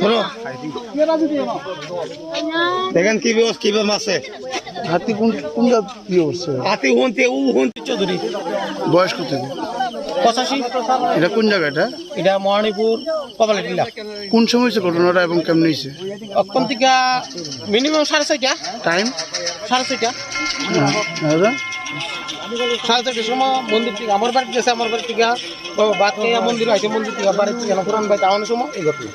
বলো দেখেন কি ব্যবস্থা কি ব্যবস্থা আছে? হাতি কোন করছে হাতি হন্তে উ হন্তে চৌধুরী। বয়স কত পঁচাশি। এটা কোন জায়গাটা এটা? মহানিপুর কপালে টিলা। কোন সময় হয়েছে ঘটনাটা এবং কেমন হয়েছে? অক্ষণ থেকে মিনিমাম সাড়ে ছয়টা। টাইম সাড়ে ছয়টা। দাদা? সাড়ে ছয়টার সময় মন্দির থেকে আমার বাড়ি গেছে আমার বাড়ি থেকে বাদ খেয়ে মন্দির আছে মন্দির থেকে বাড়ি থেকে পুরান বাড়ি যাওয়ানোর সময়। এই ঘটনা।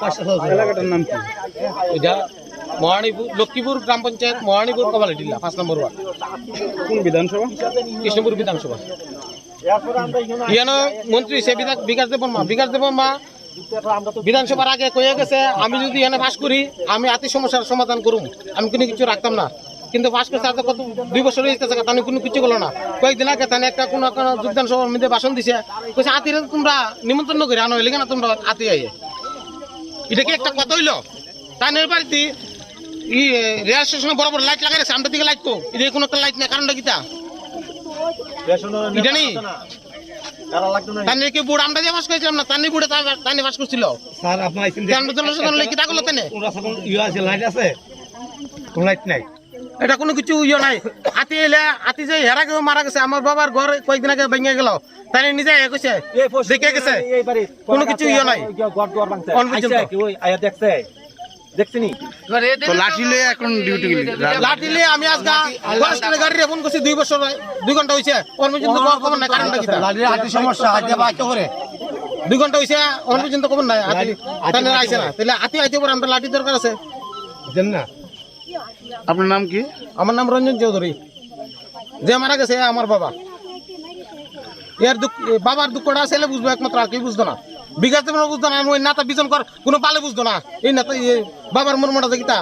পাঁচটা। এলাকাটার নাম কি? এটা মহানিপুর লক্ষ্মীপুর গ্রাম পঞ্চায়েত মহানিপুর কপালে টিলা পাঁচ নম্বর ওয়ার্ড। কোন বিধানসভা? কৃষ্ণপুর বিধানসভা। ইয়ানো মন্ত্রী সে বিকাশ দেবন মা বিকাশ দেবন মা বিধানসভার আগে কয়ে গেছে আমি যদি এখানে পাস করি আমি আতি সমস্যার সমাধান করুম। আমি কোনো কিছু রাখতাম না। কিন্তু পাস করতে আর কত দুই বছর হয়েছে তাহলে কোনো কিছু করল না। কয়েকদিন আগে তাহলে একটা কোনো কোনো যোগদান সভার মধ্যে ভাষণ দিছে। কইছে আতিরে তোমরা নিমন্ত্রণ করে আনো এলে না তোমরা আতি আইয়ে এটা কি একটা কথা হইল? তানের বাড়িতে ই রেল স্টেশনে বড় বড় লাইট লাগাই রেখেছে আমরা দিকে লাইট তো এটা কোনো একটা লাইট নেই কারণটা কিতা এটা নেই তানে কি বুড় আমরা যে বাস করেছিলাম না তানি বুড়ে তানি বাস করছিল। স্যার আপনার আইসেন আমরা জনসাধারণ লাগি তা করল তানে তোমরা সকল ইয়ে আছে লাইট আছে। কোন লাইট নাই। এটা কোনো কিছু ইয়ে নাই। হাতি এলে হাতি যে হেরা কেউ মারা গেছে আমার বাবার ঘর কয়েকদিন আগে ভেঙে গেল। তাই নিজে এ কইছে দেখে গেছে। কোনো কিছু ইয়ে নাই। অন পর্যন্ত। তো লাঠি লয়ে এখন ডিউটি গেলি। লাঠি নিয়ে আমি আজকে ফরেস্টের গাড়ি ফোন করছি দুই বছর দুই ঘণ্টা হয়েছে ওর পর্যন্ত কোনো খবর নাই কারণটা কি হাতি সমস্যা হাতি বাচ্চা করে দুই ঘণ্টা হয়েছে ওর পর্যন্ত খবর নাই হাতি তাহলে আইছে না। তাহলে হাতি আইতে পরে আমরা লাঠি দরকার আছে। দেন না। আপনার নাম কি? আমার নাম রঞ্জন চৌধুরী। যে মারা গেছে এ আমার বাবা। এর দুঃখ বাবার দুঃখটা ছেলে বুঝব একমাত্র আর কেউ বুঝতো না। বিকাশ মনে বুঝতো না ওই নাতা বিজন কর, কোনো পালে বুঝতো না। এই নাতা বাবার মর্মটা দেখিতা